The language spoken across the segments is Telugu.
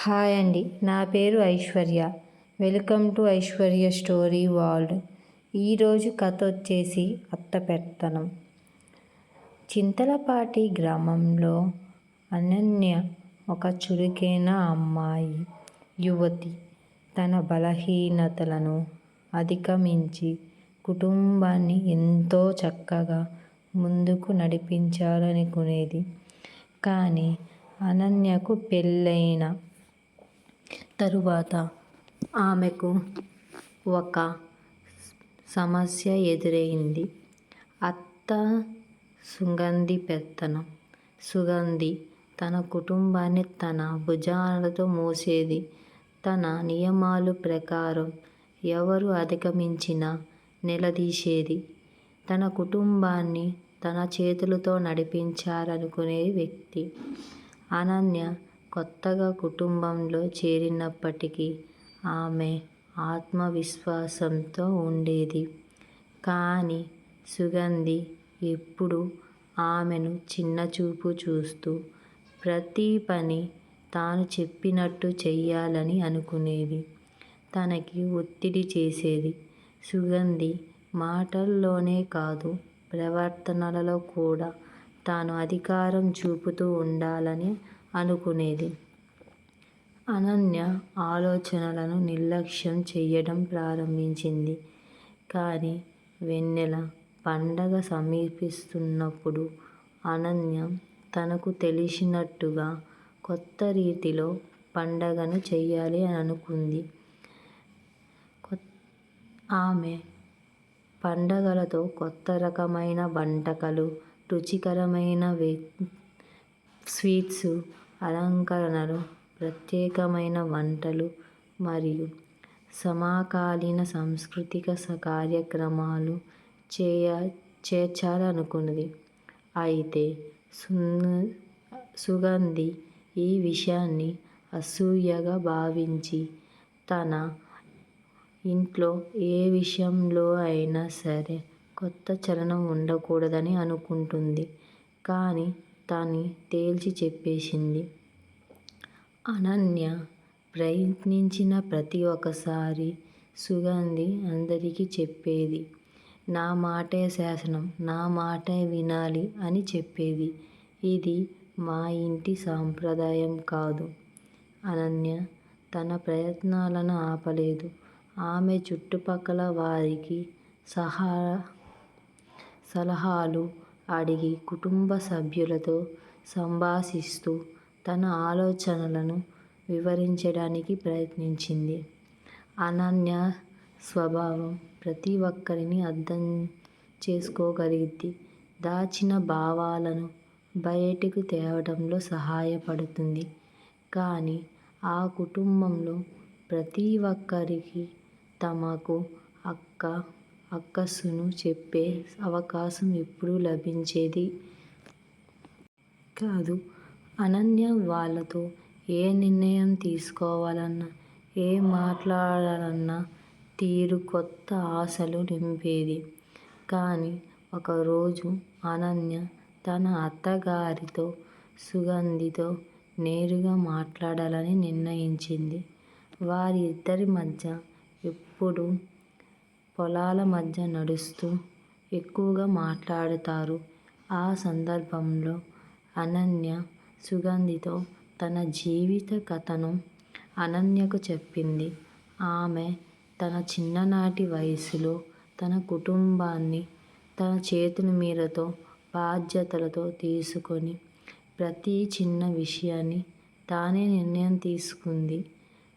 హాయ్ అండి. నా పేరు Aishwarya. Welcome to Aishwarya story world. ఈరోజు కథ వచ్చేసి అత్తపెత్తనం చింతలపాటి గ్రామంలో అనన్య ఒక చురుకైన అమ్మాయి యువతి తన బలహీనతలను అధిగమించి కుటుంబాన్ని ఎంతో చక్కగా ముందుకు నడిపించాలనుకునేది. కానీ అనన్యకు పెళ్ళైన తరువాత ఆమెకు ఒక సమస్య ఎదురైంది. అత్త సుగంధి పెత్తనం. సుగంధి తన కుటుంబాన్ని తన భుజాలతో మోసేది. తన నియమాలు ప్రకారం ఎవరు అధిగమించినా నిలదీసేది. తన కుటుంబాన్ని తన చేతులతో నడిపించాలనుకునే వ్యక్తి. అనన్య కొత్తగా కుటుంబంలో చేరినప్పటికీ ఆమె ఆత్మవిశ్వాసంతో ఉండేది. కానీ సుగంధి ఎప్పుడూ ఆమెను చిన్నచూపు చూస్తూ ప్రతి పని తాను చెప్పినట్టు చెయ్యాలని అనుకునేది. తనకి ఒత్తిడి చేసేది. సుగంధి మాటల్లోనే కాదు ప్రవర్తనలలో కూడా తాను అధికారం చూపుతూ ఉండాలని అనుకునేది అనన్య ఆలోచనలను నిర్లక్ష్యం చేయడం ప్రారంభించింది. కానీ వెన్నెల పండగ సమీపిస్తున్నప్పుడు అనన్య తనకు తెలిసినట్టుగా కొత్త రీతిలో పండగను చేయాలి అని అనుకుంది. ఆమె పండగలతో కొత్త రకమైన వంటకాలు, రుచికరమైన స్వీట్స్, అలంకరణలు, ప్రత్యేకమైన వంటలు మరియు సమకాలీన సాంస్కృతిక కార్యక్రమాలు చేయ చేర్చాలనుకున్నది. అయితే సుగంధి ఈ విషయాన్ని అసూయగా భావించి తన ఇంట్లో ఏ విషయంలో అయినా సరే కొత్త చలనం ఉండకూడదని అనుకుంటుంది. కానీ తని తేల్చి చెప్పేసింది. అనన్య ప్రయత్నించిన ప్రతి ఒక్కసారి సుగంధి అందరికీ చెప్పేది. నా మాటే శాసనం. నా మాటే వినాలి అని చెప్పేది. ఇది మా ఇంటి సాంప్రదాయం కాదు. అనన్య తన ప్రయత్నాలను ఆపలేదు. ఆమె చుట్టుపక్కల వారికి సహా సలహాలు అడిగి కుటుంబ సభ్యులతో సంభాషిస్తూ తన ఆలోచనలను వివరించడానికి ప్రయత్నించింది. అనన్య స్వభావం ప్రతి ఒక్కరిని అర్థం చేసుకోగలిగిద్ది దాచిన భావాలను బయటకు తేవడంలో సహాయపడుతుంది. కానీ ఆ కుటుంబంలో ప్రతి ఒక్కరికి తమకు అక్క అక్కసును చెప్పే అవకాశం ఎప్పుడూ లభించేది కాదు. అనన్య వాళ్ళతో ఏ నిర్ణయం తీసుకోవాలన్నా, ఏం మాట్లాడాలన్నా తీరు కొత్త ఆశలు నింపేది. కానీ ఒకరోజు అనన్య తన అత్తగారితో సుగంధితో నేరుగా మాట్లాడాలని నిర్ణయించింది. వారి ఇద్దరి మధ్య ఎప్పుడూ పొలాల మధ్య నడుస్తూ ఎక్కువగా మాట్లాడతారు. ఆ సందర్భంలో అనన్య సుగంధితో తన జీవిత కథను అనన్యకు చెప్పింది. ఆమె తన చిన్ననాటి వయసులో తన కుటుంబాన్ని తన చేతుల మీదతో బాధ్యతలతో తీసుకొని ప్రతి చిన్న విషయాన్ని తానే నిర్ణయం తీసుకుంది.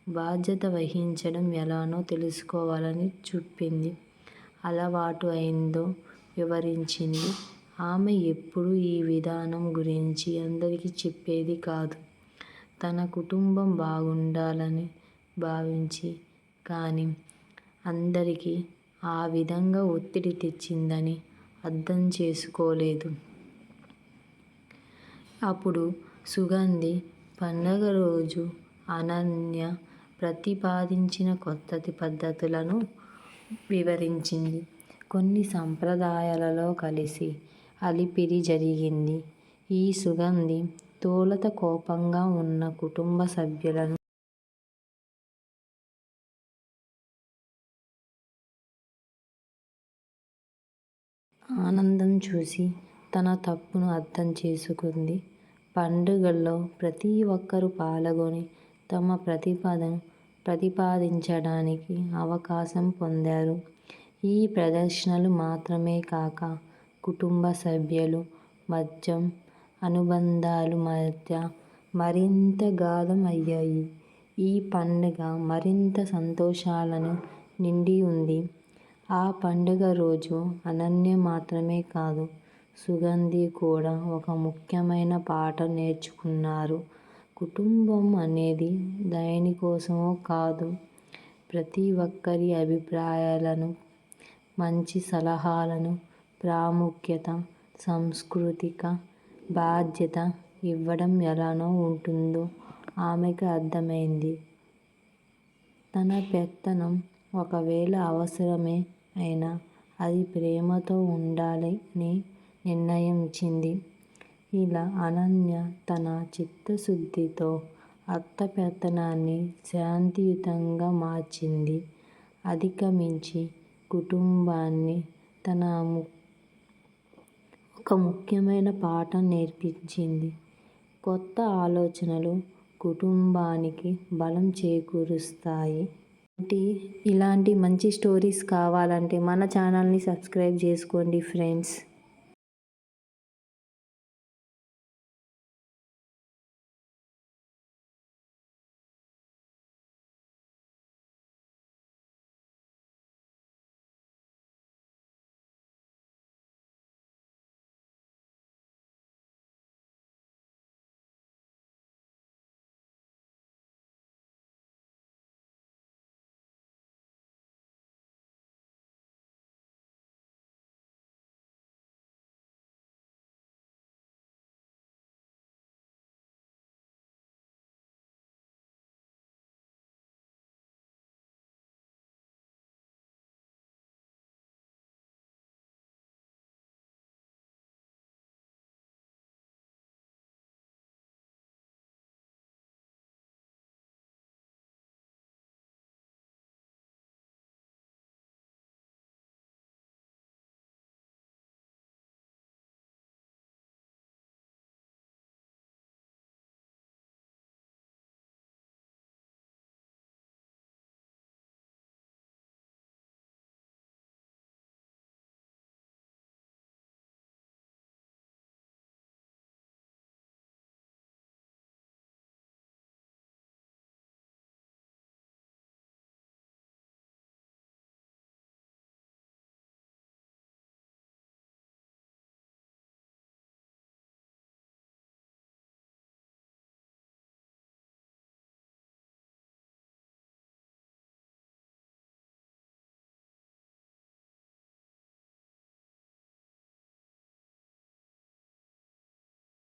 బాధ్యత వహించడం ఎలానో తెలుసుకోవాలని చెప్పింది. అలవాటు అయిందో వివరించింది. ఆమె ఎప్పుడూ ఈ విధానం గురించి అందరికీ చెప్పేది కాదు. తన కుటుంబం బాగుండాలని భావించి కానీ అందరికీ ఆ విధంగా ఒత్తిడి తెచ్చిందని అర్థం చేసుకోలేదు. అప్పుడు సుగంధి పండగ రోజు అనన్య ప్రతిపాదించిన కొత్తది పద్ధతులను వివరించింది. కొన్ని సంప్రదాయాలలో కలిసి అలిపిరి జరిగింది. ఈ సుగంధి తోలత కోపంగా ఉన్న కుటుంబ సభ్యులను ఆనందం చూసి తన తప్పును అర్థం చేసుకుంది. పండుగల్లో ప్రతి ఒక్కరూ పాల్గొని తమ ప్రతిపాదన ప్రతిపాదించడానికి అవకాశం పొందారు. ఈ ప్రదర్శనలు మాత్రమే కాక కుటుంబ సభ్యులు మధ్య అనుబంధాలు మధ్య మరింత గాఢం అయ్యాయి. ఈ పండుగ మరింత సంతోషాలను నిండి ఉంది. ఆ పండుగ రోజు అనన్య మాత్రమే కాదు సుగంధి కూడా ఒక ముఖ్యమైన పాఠం నేర్చుకున్నారు. కుటుంబం అనేది దేనికోసమో కాదు ప్రతి ఒక్కరి అభిప్రాయాలను, మంచి సలహాలను ప్రాముఖ్యత, సాంస్కృతిక బాధ్యత ఇవ్వడం ఎలానో ఉంటుందో ఆమెకు అర్థమైంది. తన పెత్తనం ఒకవేళ అవసరమే అయినా అది ప్రేమతో ఉండాలని నిర్ణయించింది. ఇలా అనన్య తన చిత్తశుద్ధితో అత్తపెత్తనాన్ని శాంతియుతంగా మార్చింది. అధిగమించి కుటుంబాన్ని తన ఒక ముఖ్యమైన పాఠం నేర్పించింది. కొత్త ఆలోచనలు కుటుంబానికి బలం చేకూరుస్తాయి. ఇలాంటి మంచి స్టోరీస్ కావాలంటే మన ఛానల్ని సబ్స్క్రైబ్ చేసుకోండి ఫ్రెండ్స్.